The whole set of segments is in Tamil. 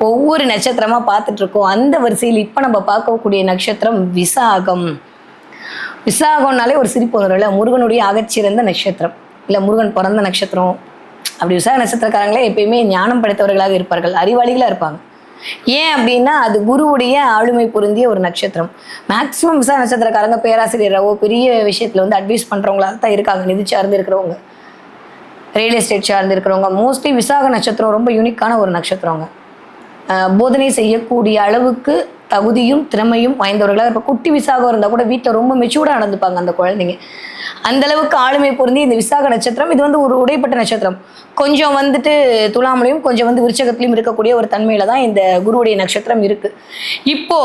ஒவ்வொரு நட்சத்திரமா பார்த்துட்டு இருக்கோம். அந்த வரிசையில் இப்போ நம்ம பார்க்கக்கூடிய நட்சத்திரம் விசாகம். விசாகம்னாலே ஒரு சிரிப்பு வந்துடும்ல முருகனுடைய அகச்சிறந்த நட்சத்திரம். இல்லை முருகன் பிறந்த நட்சத்திரம். அப்படி விசாக நட்சத்திரக்காரங்களே எப்பயுமே ஞானம் படைத்தவர்களாக இருப்பார்கள். அறிவாளிகளாக இருப்பாங்க. ஏன் அப்படின்னா அது குருவுடைய ஆளுமை பொருந்திய ஒரு நட்சத்திரம். மேக்சிமம் விசாக நட்சத்திரக்காரங்க பேராசிரியராவோ பெரிய விஷயத்தில் வந்து அட்வைஸ் பண்ணுறவங்களாக தான் இருக்காங்க. நிதி சார்ந்து இருக்கிறவங்க. ரியல் எஸ்டேட் சார்ந்து இருக்கிறவங்க. மோஸ்ட்லி விசாக நட்சத்திரம் ரொம்ப யூனிக்கான ஒரு நட்சத்திரங்க போதனை செய்யக்கூடிய அளவுக்கு தகுதியும் திறமையும் வாய்ந்தவர்களாக இப்போ குட்டி விசாகம் இருந்தால் கூட வீட்டில் ரொம்ப மெச்சூர்டாக நடந்துப்பாங்க அந்த குழந்தைங்க. அந்த அளவுக்கு ஆளுமை பொருந்தி இந்த விசாக நட்சத்திரம் இது வந்து ஒரு உடைப்பட்ட நட்சத்திரம். கொஞ்சம் வந்துட்டு துலாமலையும் கொஞ்சம் வந்து விருச்சகத்திலையும் இருக்கக்கூடிய ஒரு தன்மையில் தான் இந்த குருவுடைய நட்சத்திரம் இருக்குது இப்போ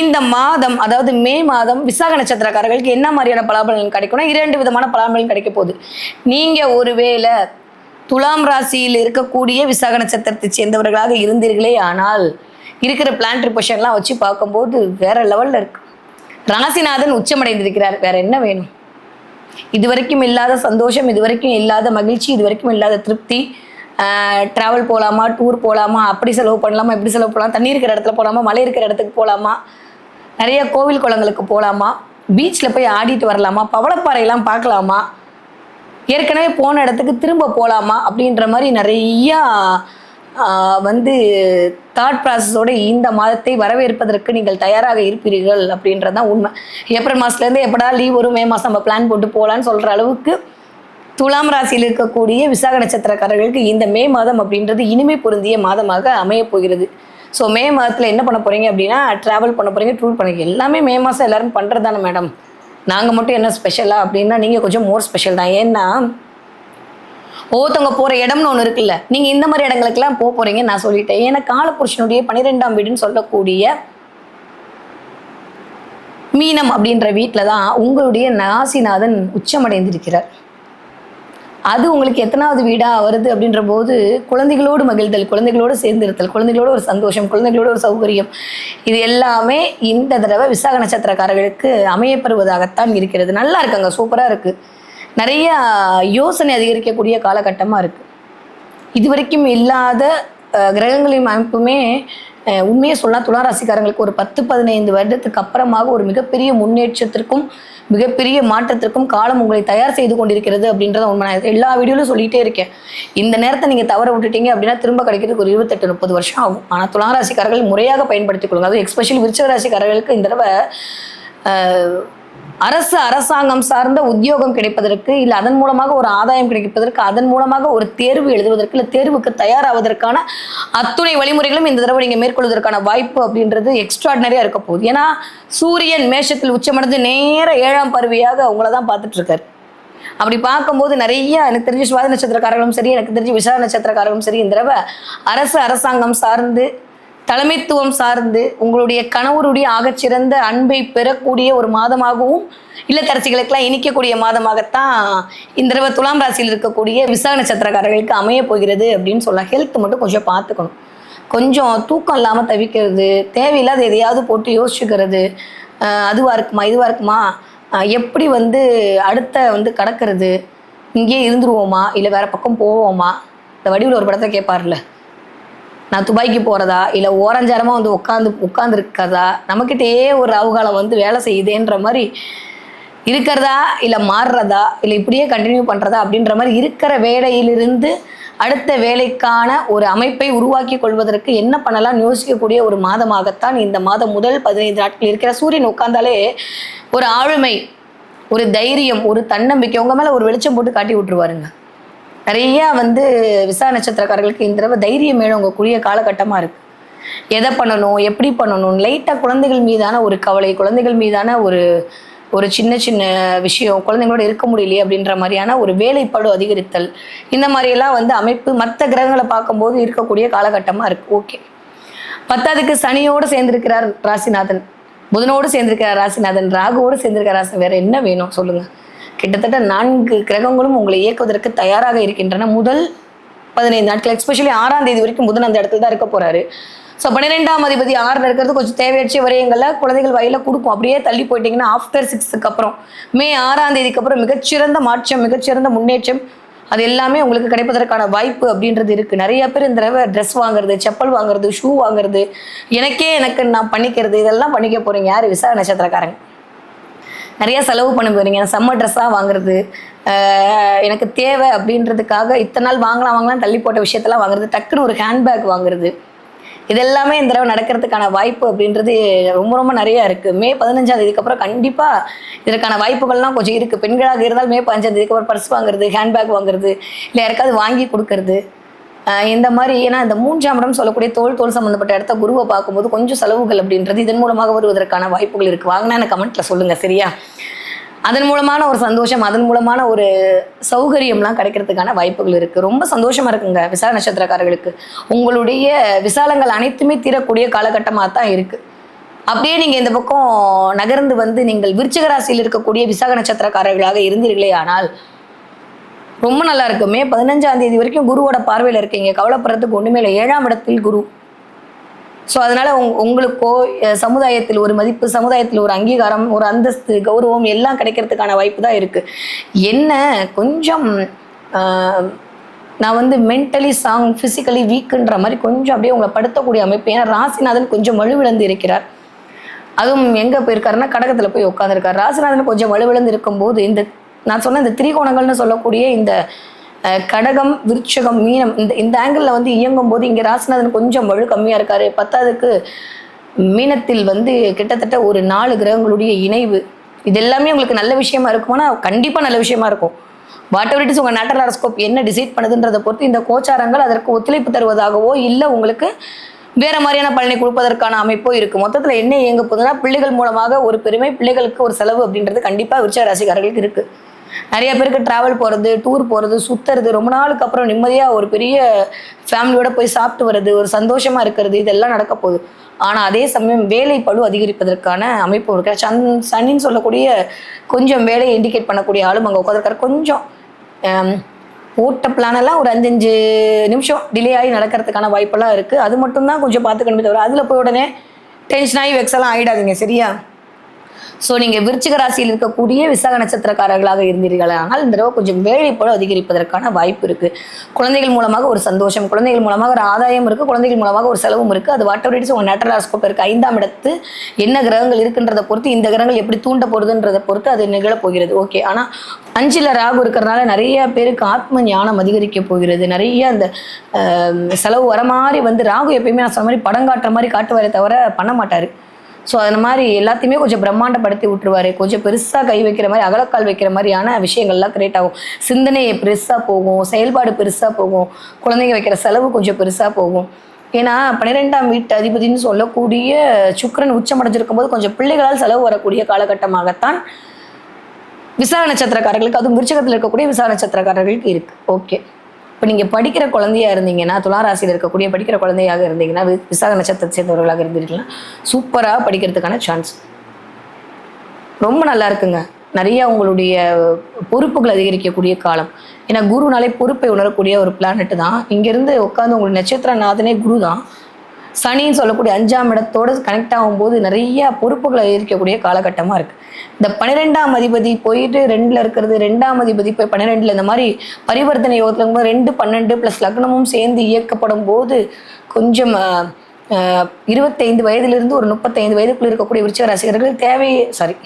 இந்த மாதம் அதாவது மே மாதம் விசாக நட்சத்திரக்காரர்களுக்கு என்ன மாதிரியான பலாபலன் கிடைக்கும்னா இரண்டு விதமான பலாபலன் கிடைக்க போகுது. நீங்கள் ஒருவேளை துலாம் ராசியில் இருக்கக்கூடிய விசாக நட்சத்திரத்தை சேர்ந்தவர்களாக இருந்தீர்களே ஆனால் இருக்கிற பிளான்ட் பொஷன்லாம் வச்சு பார்க்கும்போது வேற லெவலில் இருக்கு. ராசிநாதன் உச்சமடைந்திருக்கிறார். வேற என்ன வேணும்? இதுவரைக்கும் இல்லாத சந்தோஷம் இதுவரைக்கும் இல்லாத மகிழ்ச்சி இதுவரைக்கும் இல்லாத திருப்தி. ட்ராவல் போகலாமா டூர் போகலாமா அப்படி செலவு பண்ணலாமா இப்படி செலவு பண்ணலாம் தண்ணி இருக்கிற இடத்துல போகலாமா மலை இருக்கிற இடத்துக்கு போகலாமா நிறைய கோவில் குளங்களுக்கு போகலாமா பீச்சில் போய் ஆடிட்டு வரலாமா பவளப்பாறையெல்லாம் பார்க்கலாமா ஏற்கனவே போன இடத்துக்கு திரும்ப போகலாமா அப்படின்ற மாதிரி நிறையா வந்து தாட் ப்ராசஸோட இந்த மாதத்தை வரவேற்பதற்கு நீங்கள் தயாராக இருப்பீர்கள் அப்படின்றது தான் உண்மை. ஏப்ரல் மாதத்துலேருந்து எப்படா லீவ் வரும் மே மாதம் நம்ம பிளான் போட்டு போகலான்னு சொல்கிற அளவுக்கு துலாம் ராசியில் இருக்கக்கூடிய விசாக நட்சத்திரக்காரர்களுக்கு இந்த மே மாதம் அப்படின்றது இனிமை பொருந்திய மாதமாக அமையப் போகிறது. ஸோ மே மாதத்தில் என்ன பண்ண போகிறீங்க அப்படின்னா ட்ராவல் பண்ண போகிறீங்க டூர் பண்ணுறீங்க எல்லாமே மே மாதம் எல்லோரும் பண்ணுறது தானே மேடம் நாங்கள் மட்டும் என்ன ஸ்பெஷலாக அப்படின்னா நீங்கள் கொஞ்சம் மோர் ஸ்பெஷல் தான். ஏன்னா ஒவ்வொருத்தவங்க போகிற இடம்னு ஒன்று இருக்குல்ல. நீங்கள் இந்த மாதிரி இடங்களுக்கெல்லாம் போக போகிறீங்கன்னு நான் சொல்லிட்டேன். ஏன்னா காலப்புருஷனுடைய பன்னிரெண்டாம் வீடுன்னு சொல்லக்கூடிய மீனம் அப்படின்ற வீட்டில் தான் உங்களுடைய நாசிநாதன் உச்சமடைந்திருக்கிறார். அது உங்களுக்கு எத்தனாவது வீடாக வருது அப்படின்ற போது குழந்தைகளோடு மகிழ்தல் குழந்தைகளோடு சேர்ந்திருத்தல் குழந்தைகளோட ஒரு சந்தோஷம் குழந்தைகளோட ஒரு சௌகரியம். இது எல்லாமே இந்த தடவை விசாக நட்சத்திரக்காரர்களுக்கு அமையப்பெறுவதாகத்தான் இருக்கிறது. நல்லா இருக்குங்க சூப்பராக இருக்குது நிறைய யோசனை அதிகரிக்கக்கூடிய காலகட்டமாக இருக்கு. இதுவரைக்கும் இல்லாத கிரகங்களின் அமைப்புமே உண்மையை சொன்னால் துளாராசிக்காரங்களுக்கு ஒரு பத்து பதினைந்து வருடத்துக்கு அப்புறமாக ஒரு மிகப்பெரிய முன்னேற்றத்திற்கும் மிகப்பெரிய மாற்றத்திற்கும் காலம் உங்களை தயார் செய்து கொண்டிருக்கிறது அப்படின்றத உண்மை நான் எல்லா வீடியோலையும் சொல்லிகிட்டே இருக்கேன். இந்த நேரத்தை நீங்கள் தவற விட்டுட்டீங்க அப்படின்னா திரும்ப கிடைக்கிறதுக்கு ஒரு இருபத்தெட்டு முப்பது வருஷம் ஆகும். ஆனால் துளாராசிக்காரர்கள் முறையாக பயன்படுத்திக் கொள்ளுங்க. அதுவும் எக்ஸ்பெஷலி விருச்சக ராசிக்காரர்களுக்கு இந்த தடவை அரசு அரசாங்கம் சார்ந்த உத்தியோகம் கிடைப்பதற்கு இல்லை அதன் மூலமாக ஒரு ஆதாயம் கிடைப்பதற்கு அதன் மூலமாக ஒரு தேர்வு எழுதுவதற்கு இல்லை தேர்வுக்கு தயாராவதற்கான அத்துணை வழிமுறைகளும் இந்த தடவை நீங்கள் மேற்கொள்வதற்கான வாய்ப்பு அப்படின்றது எக்ஸ்ட்ராடினரியாக இருக்க போகுது. ஏன்னா சூரியன் மேஷத்தில் உச்சமடைந்து நேர ஏழாம் பருவியாக உங்களை தான் பார்த்துட்டு இருக்காரு அப்படி பார்க்கும்போது நிறைய எனக்கு தெரிஞ்ச சுவாதி நட்சத்திரக்காரர்களும் சரி எனக்கு தெரிஞ்ச விசாக நட்சத்திரக்காரர்களும் சரி இந்த தடவை அரசு அரசாங்கம் சார்ந்து தலைமைத்துவம் சார்ந்து உங்களுடைய கணவருடைய ஆகச்சிறந்த அன்பை பெறக்கூடிய ஒரு மாதமாகவும் இல்லத்தரசிகளுக்கெல்லாம் இனிக்கக்கூடிய மாதமாகத்தான் இந்த தடவை துலாம் ராசியில் இருக்கக்கூடிய விசாக நட்சத்திரக்காரர்களுக்கு அமைய போகிறது அப்படின்னு சொல்லலாம் ஹெல்த் மட்டும் கொஞ்சம் பார்த்துக்கணும். கொஞ்சம் தூக்கம் இல்லாமல் தவிக்கிறது தேவையில்லாத எதையாவது போட்டு யோசிச்சுக்கிறது அதுவாக இருக்குமா இதுவாக இருக்குமா எப்படி வந்து அடுத்த வந்து கடக்கிறது இங்கேயே இருந்துருவோமா இல்லை வேறு பக்கம் போவோமா இந்த வடிவில் ஒரு படத்தை கேட்பார்ல நான் துபாய்க்கு போகிறதா இல்லை ஓரஞ்சாரமாக வந்து உட்காந்து உட்காந்துருக்கதா நம்மக்கிட்டேயே ஒரு ராவுகாலம் வந்து வேலை செய்யுதேன்ற மாதிரி இருக்கிறதா? இல்லை மாறுறதா? இல்லை இப்படியே கண்டினியூ பண்ணுறதா அப்படின்ற மாதிரி இருக்கிற வேலையிலிருந்து அடுத்த வேலைக்கான ஒரு அமைப்பை உருவாக்கி கொள்வதற்கு என்ன பண்ணலாம்? யோசிக்கக்கூடிய ஒரு மாதமாகத்தான் இந்த மாதம் முதல் பதினைந்து நாட்கள் இருக்கிற சூரியன் உட்கார்ந்தாலே ஒரு ஆளுமை ஒரு தைரியம் ஒரு தன்னம்பிக்கை உங்க மேலே ஒரு வெளிச்சம் போட்டு காட்டி விட்டுருவாருங்க. நிறைய வந்து விசா நட்சத்திரக்காரர்களுக்கு இந்த தடவை தைரியம் மேலும் மேலவங்கக்கூடிய காலகட்டமாக இருக்கு. எதை பண்ணணும் எப்படி பண்ணணும்? லைட்டாக குழந்தைகள் மீதான ஒரு கவலை குழந்தைகள் மீதான ஒரு ஒரு சின்ன சின்ன விஷயம் குழந்தைங்களோட இருக்க முடியலையே அப்படின்ற மாதிரியான ஒரு வேலைப்பாடு அதிகரித்தல் இந்த மாதிரியெல்லாம் வந்து அமைப்பு மற்ற கிரகங்களை பார்க்கும்போது இருக்கக்கூடிய காலகட்டமாக இருக்குது ஓகே பத்தாவதுக்கு சனியோடு சேர்ந்திருக்கிறார் ராசிநாதன். புதனோடு சேர்ந்திருக்கிறார் ராசிநாதன். ராகுவோடு சேர்ந்திருக்கிறார் ராசி வேற என்ன வேணும் சொல்லுங்கள் கிட்டத்தட்ட நான்கு கிரகங்களும் உங்களை இயக்குவதற்கு தயாராக இருக்கின்றன. முதல் பதினைந்து நாட்கள் எக்ஸ்பெஷலி ஆறாம் தேதி வரைக்கும் புதன் அந்த இடத்துல தான் இருக்க போறாரு. ஸோ பன்னிரெண்டாம் அதிபதி ஆறில் இருக்கிறது கொஞ்சம் தேவையற்ற விரயங்களை குழந்தைகள் வயலில் கொடுக்கும். அப்படியே தள்ளி போயிட்டீங்கன்னா ஆஃப்டர் சிக்ஸுக்கு அப்புறம் மே ஆறாம் தேதிக்கு அப்புறம் மிகச்சிறந்த மாற்றம் மிகச்சிறந்த முன்னேற்றம் அது எல்லாமே உங்களுக்கு கிடைப்பதற்கான வாய்ப்பு அப்படின்றது இருக்குது நிறைய பேர் இந்த தடவை ட்ரெஸ் வாங்குறது செப்பல் வாங்குறது ஷூ வாங்குறது எனக்கே எனக்கு நான் பண்ணிக்கிறது இதெல்லாம் பண்ணிக்க போகிறீங்க யார்? விசாக நட்சத்திரக்காரங்க. நிறைய செலவு பண்ண போகிறீங்க சம்மர் ட்ரெஸ்ஸாக வாங்குறது எனக்கு தேவை அப்படின்றதுக்காக இத்தனை நாள் வாங்கலாம் வாங்கலாம் தள்ளி போட்ட விஷயத்தெல்லாம் வாங்குறது டக்குன்னு ஒரு ஹேண்ட்பேக் வாங்குறது. இதெல்லாமே இந்த தடவை நடக்கிறதுக்கான வாய்ப்பு அப்படின்றது ரொம்ப ரொம்ப நிறைய இருக்குது மே பதினஞ்சாம் தேதிக்கு அப்புறம் கண்டிப்பாக இதற்கான வாய்ப்புகள்லாம் கொஞ்சம் இருக்குது பெண்களாக இருந்தால் மே பதினஞ்சாம் தேதிக்கு அப்புறம் பர்ஸ் வாங்குறது ஹேண்ட்பேக் வாங்குறது இல்லை யாருக்காவது வாங்கி கொடுக்கறது. இந்த மாதிரி ஏன்னா இந்த மூன்றாம் இடம் சொல்லக்கூடிய தோல் தோல் சம்மந்தப்பட்ட இடத்த குருவை பார்க்கும்போது கொஞ்சம் செலவுகள் அப்படின்றது இதன் மூலமாக வருவதற்கான வாய்ப்புகள் இருக்குது வாங்கினா எனக்கு கமெண்ட்டில் சொல்லுங்கள் சரியா? அதன் மூலமான ஒரு சந்தோஷம் அதன் மூலமான ஒரு சௌகரியம்லாம் கிடைக்கிறதுக்கான வாய்ப்புகள் இருக்குது ரொம்ப சந்தோஷமாக இருக்குங்க விசால நட்சத்திரக்காரர்களுக்கு. உங்களுடைய விசாலங்கள் அனைத்துமே தீரக்கூடிய காலகட்டமாக தான் இருக்குது அப்படியே நீங்கள் இந்த பக்கம் நகர்ந்து வந்து நீங்கள் விருச்சிக ராசியில் இருக்கக்கூடிய விசாக நட்சத்திரக்காரர்களாக இருந்தீர்களே ஆனால் ரொம்ப நல்லா இருக்கு. மே பதினஞ்சாம் தேதி வரைக்கும் குருவோட பார்வையில் இருக்கீங்க கவலைப்படுறதுக்கு ஒன்றுமே இல்லை. ஏழாம் இடத்தில் குரு. ஸோ அதனால உங் உங்களுக்கோ சமுதாயத்தில் ஒரு மதிப்பு சமுதாயத்தில் ஒரு அங்கீகாரம் ஒரு அந்தஸ்து கௌரவம் எல்லாம் கிடைக்கிறதுக்கான வாய்ப்பு தான் இருக்குது என்ன கொஞ்சம் நான் வந்து மென்டலி சாங் ஃபிசிக்கலி வீக்குன்ற மாதிரி கொஞ்சம் அப்படியே உங்களை படுத்தக்கூடிய அமைப்பு. ஏன்னா ராசிநாதன் கொஞ்சம் வலுவிழந்து இருக்கிறார். அதுவும் எங்கே போயிருக்காருன்னா கடகத்தில் போய் உட்காந்துருக்காரு ராசிநாதன் கொஞ்சம் வலுவிழந்து இருக்கும்போது இந்த நான் சொன்ன இந்த திரிகோணங்கள்னு சொல்லக்கூடிய இந்த கடகம் விருட்சகம் மீனம் இந்த இந்த ஆங்கிளில் வந்து இயங்கும் போது இங்கே ராசிநாதன் கொஞ்சம் வலு கம்மியாக இருக்காரு. பத்தாவதுக்கு மீனத்தில் வந்து கிட்டத்தட்ட ஒரு நாலு கிரகங்களுடைய இணைவு. இது எல்லாமே உங்களுக்கு நல்ல விஷயமா இருக்குமானா கண்டிப்பாக நல்ல விஷயமா இருக்கும். வாட் எவர் இட் இஸ் உங்கள் நேட்டல் ஹாரஸ்கோப் என்ன டிசைட் பண்ணுதுன்றதை பொறுத்து இந்த கோச்சாரங்கள் அதற்கு ஒத்துழைப்பு தருவதாகவோ இல்லை உங்களுக்கு வேற மாதிரியான பலனை கொடுப்பதற்கான அமைப்போ இருக்கு. மொத்தத்தில் என்ன இயங்க போகுதுன்னா பிள்ளைகள் மூலமாக ஒரு பெருமை பிள்ளைகளுக்கு ஒரு செலவு அப்படின்றது கண்டிப்பாக விருச்ச ராசிக்காரர்களுக்கு இருக்குது நிறைய பேருக்கு ட்ராவல் போகிறது டூர் போகிறது சுற்றுறது ரொம்ப நாளுக்கு அப்புறம் நிம்மதியாக ஒரு பெரிய ஃபேமிலியோட போய் சாப்பிட்டு வர்றது ஒரு சந்தோஷமாக இருக்கிறது இதெல்லாம் நடக்க போகுது. ஆனால் அதே சமயம் வேலை பளு அதிகரிப்பதற்கான அமைப்பு இருக்கு சன் சனின்னு சொல்லக்கூடிய கொஞ்சம் வேலையை இண்டிகேட் பண்ணக்கூடிய ஆளும் அங்கே உட்காந்துருக்காரு கொஞ்சம் ஓட்ட பிளானெல்லாம் ஒரு அஞ்சஞ்சு நிமிஷம் டிலே ஆகி நடக்கிறதுக்கான வாய்ப்பெல்லாம் இருக்குது அது மட்டும்தான் கொஞ்சம் பார்த்துக்கணுமே தவிர அதில் போய் உடனே டென்ஷன் ஆகி வெக்ஸெல்லாம் ஆகிடாதீங்க சரியா? ஸோ நீங்கள் விருச்சிக ராசியில் இருக்கக்கூடிய விசாக நட்சத்திரக்காரர்களாக இருந்தீர்கள் ஆனால் இந்த தடவை கொஞ்சம் வேலைப்பழம் அதிகரிப்பதற்கான வாய்ப்பு இருக்குது குழந்தைகள் மூலமாக ஒரு சந்தோஷம் குழந்தைகள் மூலமாக ஒரு ஆதாயம் இருக்குது குழந்தைகள் மூலமாக ஒரு செலவும் இருக்குது அது வாட் உங்கள் நேட்டல் ஹாஸ்கோப் இருக்குது ஐந்தாம் இடத்து என்ன கிரகங்கள் இருக்குன்றதை பொறுத்து இந்த கிரகங்கள் எப்படி தூண்ட போகிறதுன்றதை பொறுத்து அது நிகழப் போகிறது. ஓகே ஆனால் அஞ்சில் ராகு இருக்கிறதுனால நிறைய பேருக்கு ஆத்ம ஞானம் அதிகரிக்க போகிறது. நிறைய அந்த செலவு வர மாதிரி வந்து ராகு எப்பயுமே நான் சொன்ன மாதிரி படம் காட்டுற மாதிரி காட்டுவாரே தவிர பண்ண மாட்டார். ஸோ அந்த மாதிரி எல்லாத்தையுமே கொஞ்சம் பிரம்மாண்டப்படுத்தி விட்டுருவாரு. கொஞ்சம் பெருசாக கை வைக்கிற மாதிரி அகலக்கால் வைக்கிற மாதிரியான விஷயங்கள்லாம் கிரியேட் ஆகும். சிந்தனை பெருசாக போகும் செயல்பாடு பெருசாக போகும் குழந்தைங்க வைக்கிற செலவு கொஞ்சம் பெருசாக போகும். ஏன்னா பன்னிரெண்டாம் வீட்டு அதிபதினு சொல்லக்கூடிய சுக்கிரன் உச்சமடைஞ்சிருக்கும் போது கொஞ்சம் பிள்ளைகளால் செலவு வரக்கூடிய காலகட்டமாகத்தான் விசாரணை நட்சத்திரக்காரர்களுக்கு அதுவும் விருச்சகத்தில் இருக்கக்கூடிய விசாக நட்சத்திரக்காரர்களுக்கு இருக்குது ஓகே இப்போ நீங்கள் படிக்கிற குழந்தையா இருந்தீங்கன்னா துளாராசியில் இருக்கக்கூடிய படிக்கிற குழந்தையாக இருந்தீங்கன்னா வி- விசாக நட்சத்திரத்தை சேர்ந்தவர்களாக இருந்தீங்கன்னா சூப்பராக படிக்கிறதுக்கான சான்ஸ் ரொம்ப நல்லா இருக்குங்க. நிறைய உங்களுடைய பொறுப்புகள் அதிகரிக்கக்கூடிய காலம். ஏன்னா குருனாலே பொறுப்பை உணரக்கூடிய ஒரு பிளானட் தான். இங்கேருந்து உட்காந்து உங்களுடைய நட்சத்திர நாதனே குரு தான் சனின்னு சொல்லக்கூடிய அஞ்சாம் இடத்தோடு கனெக்ட் ஆகும்போது நிறைய பொறுப்புகளை இருக்கக்கூடிய காலகட்டமாக இருக்குது இந்த பன்னிரெண்டாம் அதிபதி போயிட்டு ரெண்டில் இருக்கிறது ரெண்டாம் அதிபதி போய் பன்னிரெண்டில் இந்த மாதிரி பரிவர்த்தனை யோகத்தில் ரெண்டு பன்னெண்டு ப்ளஸ் லக்னமும் சேர்ந்து இயக்கப்படும் போது கொஞ்சம் இருபத்தைந்து வயதிலிருந்து ஒரு முப்பத்தைந்து வயதுக்குள்ளே இருக்கக்கூடிய விருச்சிக ரசிகர்கள் தேவையே சாரி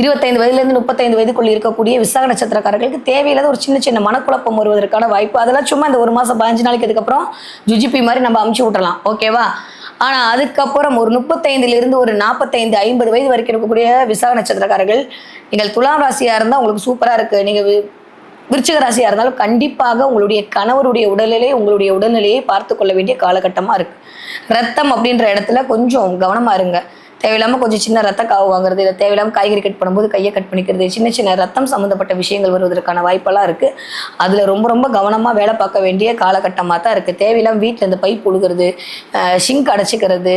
இருபத்தைந்து வயதுலேருந்து முப்பத்தைந்து வயதுக்குள்ள இருக்கக்கூடிய விசாக நட்சத்திரக்காரர்களுக்கு தேவையில்லாத ஒரு சின்ன சின்ன மனக்குழப்பம் வருவதற்கான வாய்ப்பு. அதெல்லாம் சும்மா இந்த ஒரு மாதம் பதினஞ்சு நாளைக்கு அதுக்கப்புறம் ஜுஜிபி மாதிரி நம்ம அமுச்சு விட்றலாம் ஓகேவா ஆனால் அதுக்கப்புறம் ஒரு முப்பத்தைந்துலேருந்து ஒரு நாற்பத்தைந்து ஐம்பது வயது வரைக்கும் இருக்கக்கூடிய விசாக நட்சத்திரக்காரர்கள் நீங்கள் துலாம் ராசியாக இருந்தால் உங்களுக்கு சூப்பராக இருக்குது நீங்கள் விருச்சிக ராசியாக இருந்தாலும் கண்டிப்பாக உங்களுடைய கணவருடைய உடல்நிலை உங்களுடைய உடல்நிலையை பார்த்து கொள்ள வேண்டிய காலகட்டமாக இருக்குது ரத்தம் அப்படின்ற இடத்துல கொஞ்சம் கவனமாக இருங்க. தேவையில்லாமல் கொஞ்சம் சின்ன ரத்த காவு வாங்குறது இல்லை தேவையில்லாமல் காய்கறி கட் பண்ணும்போது கையை கட் பண்ணிக்கிறது சின்ன சின்ன ரத்தம் சம்மந்தப்பட்ட விஷயங்கள் வருவதற்கான வாய்ப்பெல்லாம் இருக்குது அதில் ரொம்ப ரொம்ப கவனமாக வேலை பார்க்க வேண்டிய காலகட்டமாக தான் இருக்குது தேவையில்லாமல் வீட்டில் இந்த பைப் உழுகிறது ஷிங்க் அடைச்சிக்கிறது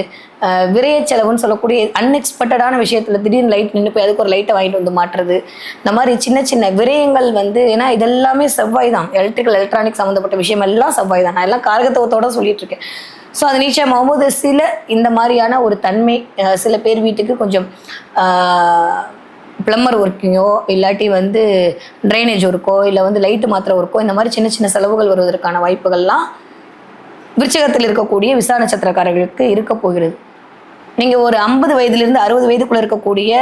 விரைய செலவுன்னு சொல்லக்கூடிய அன்எக்ஸ்பெக்டடான விஷயத்தில் திடீர்னு லைட் நின்று போய் அதுக்கு ஒரு லைட்டை வாங்கிட்டு வந்து மாட்டுறது. இந்த மாதிரி சின்ன சின்ன விரயங்கள் வந்து ஏன்னா இதெல்லாமே செவ்வாய் தான். எலக்ட்ரிக்கல் எலக்ட்ரானிக் சம்மந்தப்பட்ட விஷயம் எல்லாம் செவ்வாய் தான். நான் எல்லாம் காரகத்துவத்தோட சொல்லிட்டு இருக்கேன். ஸோ அது நிச்சயமாகும்போது சில இந்த மாதிரியான ஒரு தன்மை சில பேர் வீட்டுக்கு கொஞ்சம் ஆஹ், ப்ளம்பர் ஒர்க்கிங்கோ இல்லாட்டி வந்து ட்ரைனேஜ் ஒர்க்கோ இல்லை வந்து லைட்டு மாத்திர ஒர்க்கோ இந்த மாதிரி சின்ன சின்ன செலவுகள் வருவதற்கான வாய்ப்புகள்லாம் விருச்சகத்தில் இருக்கக்கூடிய விசா நட்சத்திரக்காரர்களுக்கு இருக்க போகிறது. நீங்கள் ஒரு ஐம்பது வயதிலிருந்து அறுபது வயதுக்குள்ள இருக்கக்கூடிய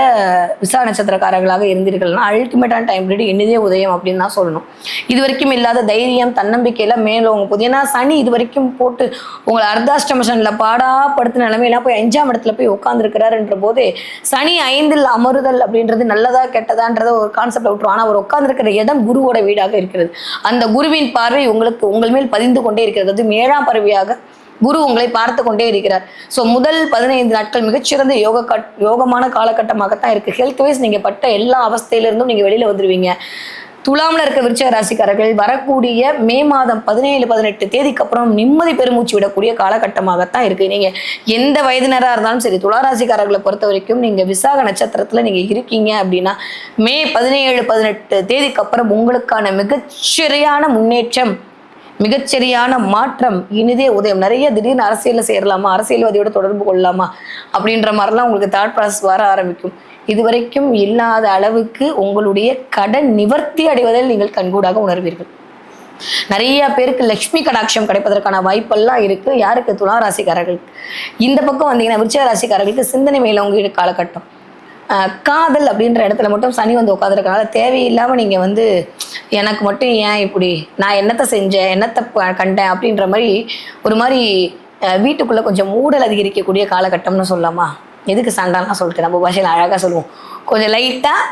விசா நட்சத்திரக்காரர்களாக இருந்தீர்கள்னா அல்டிமேட்டான டைம் பீரியட் இனிதே உதயம் அப்படின்னு தான் சொல்லணும். இது வரைக்கும் இல்லாத தைரியம் தன்னம்பிக்கையெல்லாம் மேலோங்க போகுது ஏன்னா சனி இது வரைக்கும் போட்டு உங்களை அர்த்தாஷ்டமசனில் பாடா படுத்த போய் அஞ்சாம் இடத்துல போய் உட்காந்துருக்கிறாருன்ற போது சனி ஐந்தில் அமருதல் அப்படின்றது நல்லதா கெட்டதான்றத ஒரு கான்செப்ட் விட்டுரும். ஆனால் அவர் உட்கார்ந்திருக்கிற இடம் குருவோட வீடாக இருக்கிறது. அந்த குருவின் பார்வை உங்களுக்கு உங்கள் மேல் பதிந்து கொண்டே இருக்கிறது. அது ஏழாம் பறவையாக குரு உங்களை பார்த்து கொண்டே இருக்கிறார். ஸோ முதல் பதினைந்து நாட்கள் மிகச்சிறந்த யோக கட் யோகமான காலகட்டமாகத்தான் இருக்கு. ஹெல்த் வைஸ் நீங்க பட்ட எல்லா அவஸ்தையிலிருந்தும் நீங்க வெளியில வந்துருவீங்க. துலாமில் இருக்க விருச்சக ராசிக்காரர்கள் வரக்கூடிய மே மாதம் பதினேழு பதினெட்டு தேதிக்கு அப்புறம் நிம்மதி பெருமூச்சு விடக்கூடிய காலகட்டமாகத்தான் இருக்கு. நீங்க எந்த வயதினராக இருந்தாலும் சரி துலா ராசிக்காரர்களை பொறுத்த வரைக்கும் நீங்க விசாக நட்சத்திரத்துல நீங்க இருக்கீங்க அப்படின்னா மே பதினேழு பதினெட்டு தேதிக்கு அப்புறம் உங்களுக்கான மிகச்சிறையான முன்னேற்றம் மிகச்சரியான மாற்றம். இனிதே உதயம். நிறைய திடீர்னு அரசியலில் சேரலாமா? அரசியல்வாதியோட தொடர்பு கொள்ளலாமா? அப்படின்ற மாதிரிலாம் உங்களுக்கு தாட் ப்ராசஸ் வர ஆரம்பிக்கும். இதுவரைக்கும் இல்லாத அளவுக்கு உங்களுடைய கடன் நிவர்த்தி அடைவதில் நீங்கள் கண்கூடாக உணர்வீர்கள். நிறைய பேருக்கு லக்ஷ்மி கடாட்சம் கிடைப்பதற்கான வாய்ப்பெல்லாம் இருக்கு. யாருக்கு? துலா ராசிக்காரர்களுக்கு இந்த பக்கம் வந்தீங்கன்னா விருச்ச ராசிக்காரர்களுக்கு சிந்தனை மேலவங்க காலகட்டம். காதல் அப்படின்ற இடத்துல மட்டும் சனி வந்து உட்காந்துருக்கனால தேவையில்லாமல் நீங்கள் வந்து எனக்கு மட்டும் ஏன் இப்படி நான் என்னத்தை செஞ்சேன் என்னத்தை கண்டேன் அப்படின்ற மாதிரி ஒரு மாதிரி வீட்டுக்குள்ளே கொஞ்சம் மூடல் அதிகரிக்கக்கூடிய காலகட்டம்னு சொல்லலாமா? எதுக்கு சண்டாலாம் சொல்லிட்டு நம்ம பாஷையில் அழகாக சொல்லுவோம். கொஞ்சம் லைட்டாக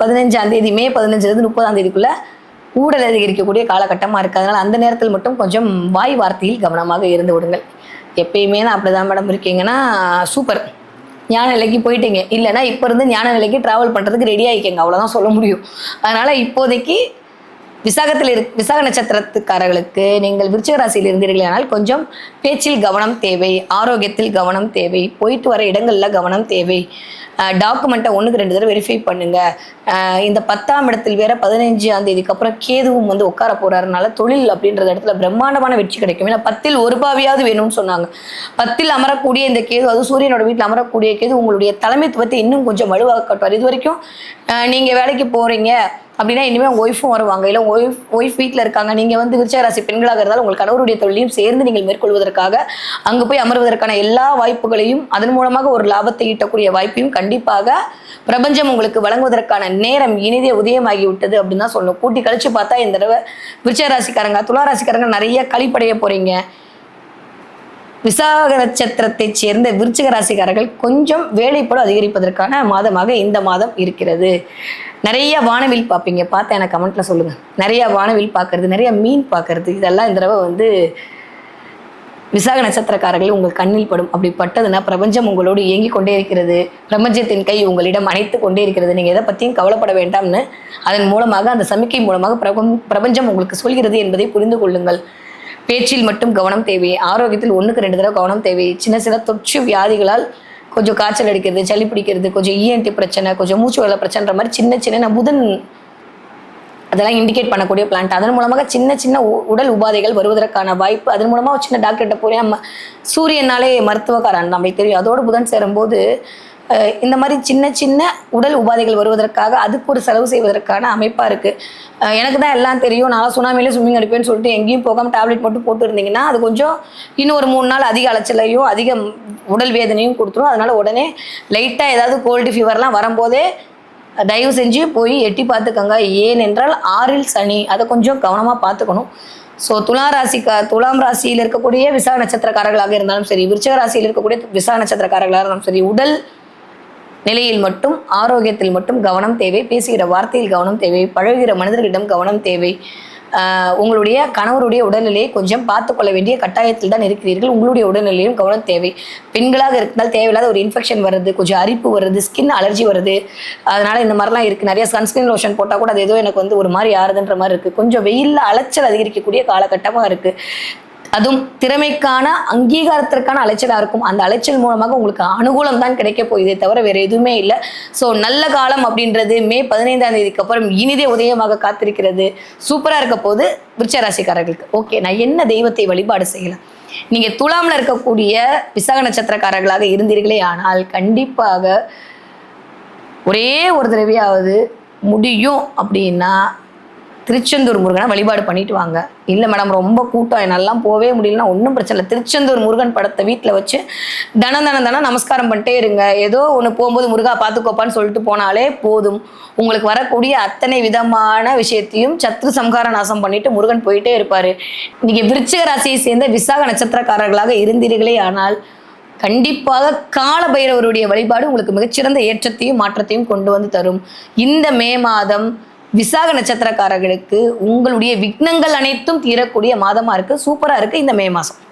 பதினஞ்சாந்தேதி மே பதினஞ்சுலேருந்து முப்பதாம் தேதிக்குள்ளே ஊடல் அதிகரிக்கக்கூடிய காலகட்டமாக இருக்குது அதனால் அந்த நேரத்தில் மட்டும் கொஞ்சம் வாய் வார்த்தையில் கவனமாக இருந்து விடுங்கள். எப்பயுமே நான் அப்படிதான் மேடம் இருக்கீங்கன்னா சூப்பர் ஞான நிலைக்கு போயிட்டீங்க. இல்லைன்னா இப்போ இருந்து ஞான நிலைக்கு ட்ராவல் பண்ணுறதுக்கு ரெடி ஆகிக்கங்க அவ்வளோதான் சொல்ல முடியும். அதனால் இப்போதைக்கு விசாகத்தில் இரு விசாக நட்சத்திரத்துக்காரர்களுக்கு நீங்கள் விருச்சிக ராசியில் இருந்தீர்களானால் கொஞ்சம் பேச்சில் கவனம் தேவை ஆரோக்கியத்தில் கவனம் தேவை போயிட்டு வர இடங்களில் கவனம் தேவை. டாக்குமெண்ட்டை ஒன்றுக்கு ரெண்டு தடவை வெரிஃபை பண்ணுங்க. இந்த பத்தாம் இடத்தில் வேற பதினஞ்சாம் தேதிக்கு அப்புறம் கேதுவும் வந்து உட்கார போறாருனால தொழில் அப்படின்ற இடத்துல பிரம்மாண்டமான வெற்றி கிடைக்கும். ஏன்னா பத்தில் ஒரு பாவியாவது வேணும்னு சொன்னாங்க. பத்தில் அமரக்கூடிய இந்த கேது அது சூரியனோட வீட்டில் அமரக்கூடிய கேது உங்களுடைய தலைமைத்துவத்தை இன்னும் கொஞ்சம் வலுவாக காட்டுவார். இது வரைக்கும் நீங்கள் நீங்க வேலைக்கு போறீங்க. அப்படின்னா இனிமேல் உங்கள் ஒய்ஃபும் வருவாங்க. இல்லை ஒய்ஃப் ஒய்ஃப் வீட்டில் இருக்காங்க. நீங்கள் வந்து விருச்சிக ராசி பெண்களாக இருந்தால் உங்கள் கணவருடைய தொழிலையும் சேர்ந்து நீங்கள் மேற்கொள்வதற்காக அங்கே போய் அமர்வதற்கான எல்லா வாய்ப்புகளையும் அதன் மூலமாக ஒரு லாபத்தை ஈட்டக்கூடிய வாய்ப்பையும் கண்டிப்பாக பிரபஞ்சம் உங்களுக்கு வழங்குவதற்கான நேரம் இனிதே உதயமாகி விட்டது அப்படின்னு தான் சொல்லணும். கூட்டி கழிச்சு பார்த்தா இந்த தடவை விருச்சிக ராசிக்காரங்க ராசிக்காரங்க நிறைய கழிப்படைய போகிறீங்க விசாக நட்சத்திரத்தைச் சேர்ந்த விருச்சிக ராசிக்காரர்கள் கொஞ்சம் வேலைப்படு அதிகரிப்பதற்கான மாதமாக இந்த மாதம் இருக்கிறது. நிறைய வானவில் பார்ப்பீங்க. பார்த்து எனக்கு கமெண்ட்ல சொல்லுங்க. நிறைய வானவில் பார்க்கறது நிறைய மீன் பார்க்கறது இதெல்லாம் இந்த தடவை வந்து விசாக நட்சத்திரக்காரர்கள் உங்கள் கண்ணில் படும். அப்படி பட்டதுன்னா பிரபஞ்சம் உங்களோடு இயங்கி கொண்டே இருக்கிறது. பிரபஞ்சத்தின் கை உங்களிடம் அணைத்து கொண்டே இருக்கிறது. நீங்கள் எதை பற்றியும் கவலைப்பட வேண்டாம்னு அதன் மூலமாக அந்த சமிக்கை மூலமாக பிரபம் பிரபஞ்சம் உங்களுக்கு சொல்கிறது என்பதை புரிந்து கொள்ளுங்கள். பேச்சில் மட்டும் கவனம் தேவை. ஆரோக்கியத்தில் ஒன்றுக்கு ரெண்டு தடவை கவனம் தேவை. சின்ன சின்ன தொற்று வியாதிகளால் கொஞ்சம் காய்ச்சல் அடிக்கிறது சளி பிடிக்கிறது கொஞ்சம் இஎன்டி பிரச்சனை கொஞ்சம் மூச்சு வேலை பிரச்சனைன்ற மாதிரி சின்ன சின்ன புதன் அதெல்லாம் இண்டிகேட் பண்ணக்கூடிய பிளான்ட் அதன் மூலமாக சின்ன சின்ன உ- உடல் உபாதைகள் வருவதற்கான வாய்ப்பு. அதன் மூலமாக ஒரு சின்ன டாக்டர்கிட்ட போய் நம்ம சூரியனாலே மருத்துவக்காரன் நம்மளுக்கு தெரியும். அதோடு புதன் சேரும்போது இந்த மாதிரி சின்ன சின்ன உடல் உபாதைகள் வருவதற்காக அதுக்கு ஒரு செலவு செய்வதற்கான அமைப்பாக இருக்குது எனக்கு தான் எல்லாம் தெரியும். நான் சுனாமியிலே ஸ்விம்மிங் அடிப்பேன்னு சொல்லிட்டு எங்கேயும் போகாமல் டேப்லெட் மட்டும் போட்டு இருந்தீங்கன்னா அது கொஞ்சம் இன்னும் ஒரு மூணு நாள் அதிக அலைச்சலையும் அதிக உடல் வேதனையும் கொடுத்துரும். அதனால் உடனே லைட்டாக ஏதாவது கோல்டு ஃபீவர்லாம் வரும்போதே தயவு செஞ்சு போய் எட்டி பார்த்துக்கோங்க. ஏனென்றால் ஆறில் சனி. அதை கொஞ்சம் கவனமாக பார்த்துக்கணும். ஸோ துலா ராசிக்கா துலாம் ராசியில் இருக்கக்கூடிய விசா நட்சத்திரக்காரர்களாக இருந்தாலும் சரி விருச்சக ராசியில் இருக்கக்கூடிய விசா நட்சத்திரக்காரர்களாக இருந்தாலும் சரி உடல் நிலையில் மட்டும் ஆரோக்கியத்தில் மட்டும் கவனம் தேவை பேசுகிற வார்த்தையில் கவனம் தேவை பழகுகிற மனிதர்களிடம் கவனம் தேவை. உங்களுடைய கணவருடைய உடல்நிலையை கொஞ்சம் பார்த்துக்கொள்ள வேண்டிய கட்டாயத்தில் தான் இருக்கிறீர்கள். உங்களுடைய உடல்நிலையும் கவனம் தேவை. பெண்களாக இருந்தால் தேவையில்லாத ஒரு இன்ஃபெக்ஷன் வருது கொஞ்சம் அரிப்பு வருது ஸ்கின் அலர்ஜி வருது அதனால இந்த மாதிரிலாம் இருக்குது நிறைய சன்ஸ்கிரீன் லோஷன் போட்டால் கூட அது ஏதோ எனக்கு வந்து ஒரு மாதிரி ஆறுதுன்ற மாதிரி இருக்குது கொஞ்சம் வெயிலில் அலைச்சல் அதிகரிக்கக்கூடிய காலகட்டமாக இருக்குது அதுவும் திறமைக்கான அங்கீகாரத்திற்கான அலைச்சலாக இருக்கும். அந்த அலைச்சல் மூலமாக உங்களுக்கு அனுகூலம் தான் கிடைக்க போகுதே தவிர வேறு எதுவுமே இல்லை. ஸோ நல்ல காலம் அப்படின்றது மே பதினைந்தாம் தேதிக்கு அப்புறம் இனிதே உதயமாக காத்திருக்கிறது. சூப்பராக இருக்க போது விருச்சராசிக்காரர்களுக்கு. ஓகே நான் என்ன தெய்வத்தை வழிபாடு செய்யலாம்? நீங்க துலாமில் இருக்கக்கூடிய விசாக நட்சத்திரக்காரர்களாக இருந்தீர்களே ஆனால் கண்டிப்பாக ஒரே ஒரு தடவையாவது முடியும் அப்படின்னா திருச்செந்தூர் முருகனை வழிபாடு பண்ணிட்டு வாங்க. இல்லை மேடம் ரொம்ப கூட்டம். என்னாலாம் போவே முடியலன்னா ஒன்றும் பிரச்சனை இல்லை. திருச்செந்தூர் முருகன் படத்தை வீட்டில் வச்சு தன தன தன நமஸ்காரம் பண்ணிட்டே இருங்க. ஏதோ ஒன்று போகும்போது முருகா பார்த்துக்கோப்பான்னு சொல்லிட்டு போனாலே போதும். உங்களுக்கு வரக்கூடிய அத்தனை விதமான விஷயத்தையும் சத்ரு சம்ஹார நாசம் பண்ணிட்டு முருகன் போயிட்டே இருப்பார். நீங்கள் விருச்சிக ராசியை சேர்ந்த விசாக நட்சத்திரக்காரர்களாக இருந்தீர்களே ஆனால் கண்டிப்பாக கால பைரவருடைய வழிபாடு உங்களுக்கு மிகச்சிறந்த ஏற்றத்தையும் மாற்றத்தையும் கொண்டு வந்து தரும். இந்த மே மாதம் விசாக நட்சத்திரக்காரர்களுக்கு உங்களுடைய விக்னங்கள் அனைத்தும் தீரக்கூடிய மாதமா இருக்கு. சூப்பரா இருக்கு இந்த மே மாசம்.